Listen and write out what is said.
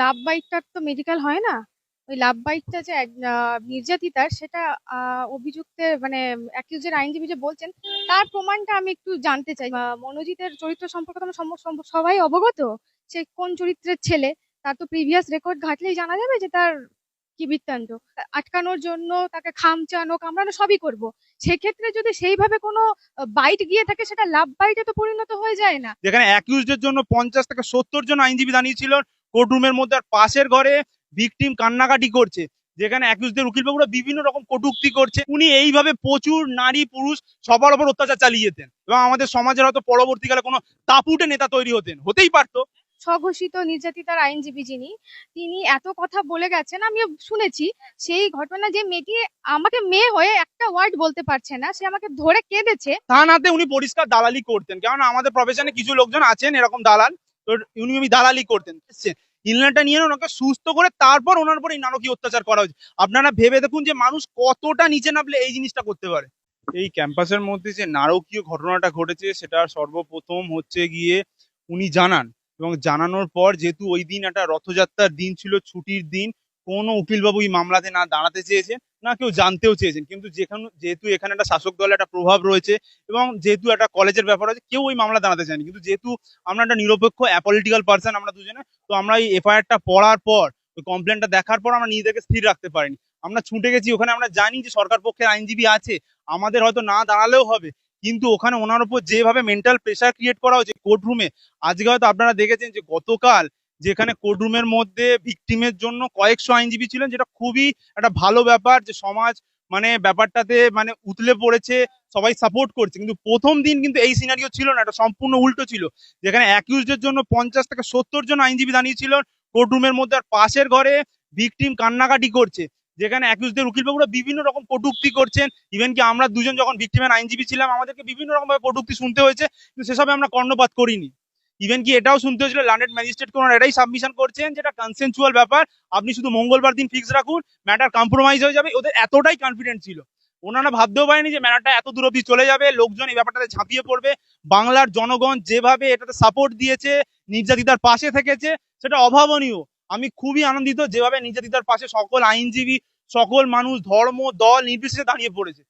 লাভ বাইকটার তো মেডিকেল হয় না? ওই লাভ বাইকটা যে নির্যাতিতার, সেটা অভিযুক্তের মানে অ্যাকিউজের আইনজীবী যে বলছেন, তার প্রমাণটা আমি একটু জানতে চাই। মনোজিতের চরিত্র সম্পর্কে তো সবাই অবগত? সে কোন চরিত্রের ছেলে? তার তো প্রিভিয়াস রেকর্ড ঘাটলেই জানা যাবে যে তার কি বৃত্তান্ত। আটকানোর জন্য তাকে খামচানো কামড়ানো সবই করব। সেক্ষেত্রে যদি সেইভাবে কোনো বাইট গিয়ে থাকে, সেটা লাভ বাইটে তো পরিণত হয়ে যায় না। যেখানে অ্যাকিউজদের জন্য পঞ্চাশ থেকে সত্তর জন আইনজীবী দাঁড়িয়েছিল কোর্টরুমের মধ্যে আর পাশের ঘরে ভিকটিম কান্নাকাটি করছে। যেখানে অ্যাকিউজদের উকিলবাবুরা বিভিন্ন রকম কটুক্তি করছে। উনি এইভাবে প্রচুর নারী পুরুষ সবার ওপর অত্যাচার চালিয়ে যেতেন এবং আমাদের সমাজের হয়তো পরবর্তীকালে কোনো তাপুটে নেতা তৈরি হতেন। হতেই পারতো। স্বঘোষিত নির্যাতিতার আইনজীবী যিনি তিনি এত কথা বলে গেছেন আমিও শুনেছি সেই ঘটনা যে মেয়েটি আমাকে মেয়ে হয়ে একটা ওয়ার্ড বলতে পারছে না সে আমাকে ধরে কেঁদেছে। থানাতে উনি পরিষ্কার দালালি করতেন। কেননা আমাদের প্রফেশনে কিছু লোকজন আছেন এরকম দালাল। উনি উনি দালালি করতেন ইনলাটা নিয়ে ওনাকে সুস্থ করে তারপর ওনার উপর এই নারকীয় অত্যাচার করা হয়েছে। আপনারা ভেবে দেখুন যে মানুষ কতটা নিচে নামলে এই জিনিসটা করতে পারে। এই ক্যাম্পাসের মধ্যে যে নারকীয় ঘটনাটা ঘটেছে, সেটা সর্বপ্রথম হচ্ছে গিয়ে উনি জানান। এবং জানানোর পর যেহেতু ওই দিন একটা রথযাত্রার দিন ছিল, ছুটির দিন, কোনো উকিলবাবু এই মামলাতে না দাঁড়াতে চেয়েছেন। না কেউ জানতেও চেয়েছেন। কিন্তু যেখানে যেহেতু এখানে একটা শাসক দলের একটা প্রভাব রয়েছে এবং যেহেতু একটা কলেজের ব্যাপার আছে কেউ ওই মামলা দাঁড়াতে চায়নি। কিন্তু যেহেতু আমরা একটা নিরপেক্ষ অ্যাপলিটিক্যাল পার্সন আমরা দুজনে, তো আমরা এই এফআইআরটা পড়ার পর, ওই কমপ্লেনটা দেখার পর আমরা নিজেদেরকে স্থির রাখতে পারিনি। আমরা ছুটে গেছি, ওখানে আমরা জানি যে সরকার পক্ষের আইনজীবী আছে, আমাদের হয়তো না দাঁড়ালেও হবে। কিন্তু ওখানে ওনার উপর যেভাবে মেন্টাল প্রেশার ক্রিয়েট করা হয়েছে কোর্টরুমে আজকে হয়তো আপনারা দেখেছেন যে গতকাল যেখানে কোর্টরুমের মধ্যে ভিকটিমের জন্য কয়েকশো আইনজীবী ছিলেন, যেটা খুবই একটা ভালো ব্যাপার যে সমাজ মানে ব্যাপারটাতে মানে উতলে পড়েছে, সবাই সাপোর্ট করছে। কিন্তু প্রথম দিন কিন্তু এই সিনারিও ছিল না, এটা সম্পূর্ণ উল্টো ছিল। যেখানে অ্যাকিউজদের জন্য পঞ্চাশ থেকে সত্তর জন আইনজীবী দাঁড়িয়েছিল কোর্টরুমের মধ্যে আর পাশের ঘরে ভিকটিম কান্নাকাটি করছে। যেখানে অ্যাকিউজদের উকিলবাবুরা বিভিন্ন রকম কটূক্তি করছেন। ইভেন কি আমরা দুজন যখন ভিকটিমের আইনজীবী ছিলাম, আমাদেরকে বিভিন্ন রকম ভাবে কটূক্তি শুনতে হয়েছে, কিন্তু সেসবে আমরা কর্ণপাত করিনি। ইভেন কি এটাও শুনতে হয়েছিল ল্যান্ডেড ম্যাজিস্ট্রেটকে ওনারা এটাই সাবমিশন করছেন, যেটা কনসেনচুয়াল ব্যাপার। আপনি শুধু মঙ্গলবার দিন ফিক্স রাখুন ম্যাটার কম্প্রোমাইজ হয়ে যাবে, ওদের এতটাই কনফিডেন্ট ছিল। ওনারা ভাবতেও পারেনি যে ম্যাটারটা এত দূর অব্দি চলে যাবে, লোকজন এই ব্যাপারটাতে ঝাঁপিয়ে পড়বে। বাংলার জনগণ যেভাবে এটাতে সাপোর্ট দিয়েছে, নির্যাতিতার পাশে থেকেছে, সেটা অভাবনীয়। আমি খুবই আনন্দিত যেভাবে নির্যাতিতার পাশে সকল আইনজীবী, সকল মানুষ, ধর্ম, দল নির্বিশেষে দাঁড়িয়ে পড়েছে।